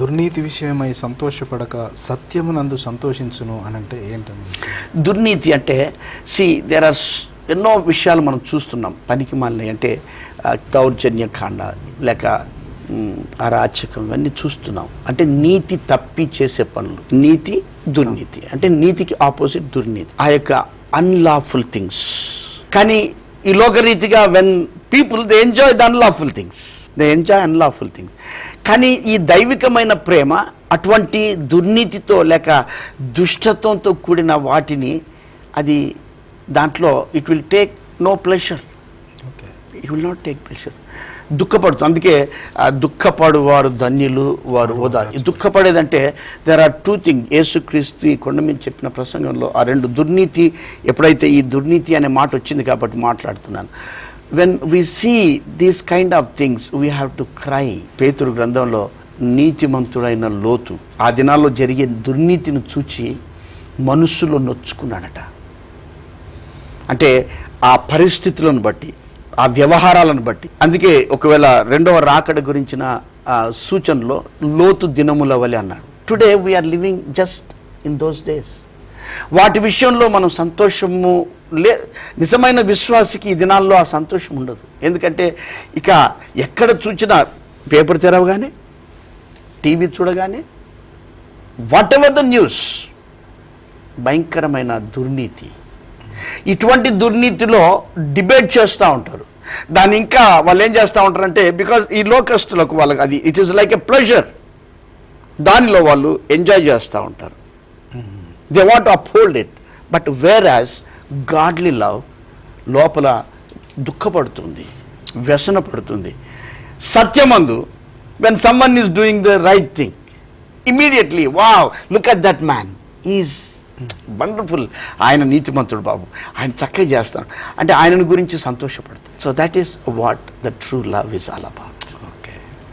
దుర్నీతి విషయమై సంతోషపడక సత్యమునందు సంతోషించును అని అంటే ఏంటండి? దుర్నీతి అంటే సి దేర్ ఆర్ ఎన్నో విషయాలు మనం చూస్తున్నాం. పనికి మాలిన అంటే ఆ, దౌర్జన్య కాండ లేక అరాచకం ఇవన్నీ చూస్తున్నాం. అంటే నీతి తప్పి చేసే పనులు. నీతి దుర్నీతి. అంటే నీతికి ఆపోజిట్ దుర్నీతి. ఆ యొక్క అన్లాఫుల్ థింగ్స్ కానీ ఈ లోకరీతిగా when people they enjoy the unlawful things they enjoy unlawful things కానీ ఈ దైవికమైన ప్రేమ అటువంటి దుర్నీతితో లేక దుష్టత్వంతో కూడిన వాటిని అది దాంట్లో it will take no pleasure okay it will not take pressure దుఃఖపడుతుంది అందుకే దుఃఖపడు వారు ధన్యులు వారు ఓదా ఈ దుఃఖపడేదంటే దెర్ ఆర్ టూ థింగ్ యేసుక్రీస్తు ఈ కొండ మీద చెప్పిన ప్రసంగంలో ఆ రెండు దుర్నీతి ఎప్పుడైతే ఈ దుర్నీతి అనే మాట వచ్చింది కాబట్టి మాట్లాడుతున్నాను. When we see these kind of things we have to cry పేతురు గ్రంథంలో నీతిమంతుడైన లోతు ఆ దినాల్లో జరిగే దుర్నీతిని చూచి మనుషులు నొచ్చుకున్నాడట. అంటే ఆ పరిస్థితులను బట్టి ఆ వ్యవహారాలను బట్టి. అందుకే ఒకవేళ రెండవ రాకడ గురించిన సూచనలో లోతు దినముల వలె అన్నాడు today we are living just in those days వాటి విషయంలో మనం సంతోషము లే నిజమైన విశ్వాసికి ఈ దినాల్లో ఆ సంతోషం ఉండదు. ఎందుకంటే ఇక ఎక్కడ చూసినా పేపర్ తెరవగానే టీవీ చూడగానే వాట్ ఎవర్ ద న్యూస్ భయంకరమైన దుర్నీతి. ఇటువంటి దుర్నీతిలో డిబేట్ చేస్తూ ఉంటారు. దాన్ని ఇంకా వాళ్ళు ఏం చేస్తూ ఉంటారంటే బికాజ్ ఈ లోకస్తులకు వాళ్ళకి అది it is like a pleasure దానిలో వాళ్ళు ఎంజాయ్ చేస్తూ ఉంటారు. They want uphold it but whereas godly love లోపల దుఃఖపడుతుంది వ్యసన పడుతుంది. సత్యమందు when someone is doing the right thing immediately wow look at that man is wonderful ఆయన నీతిమంతుడు బాబు. ఆయన చక్కగా చేస్తాడు. అంటే ఆయనను గురించి సంతోషపడుతుంది. So that is what the true love is all about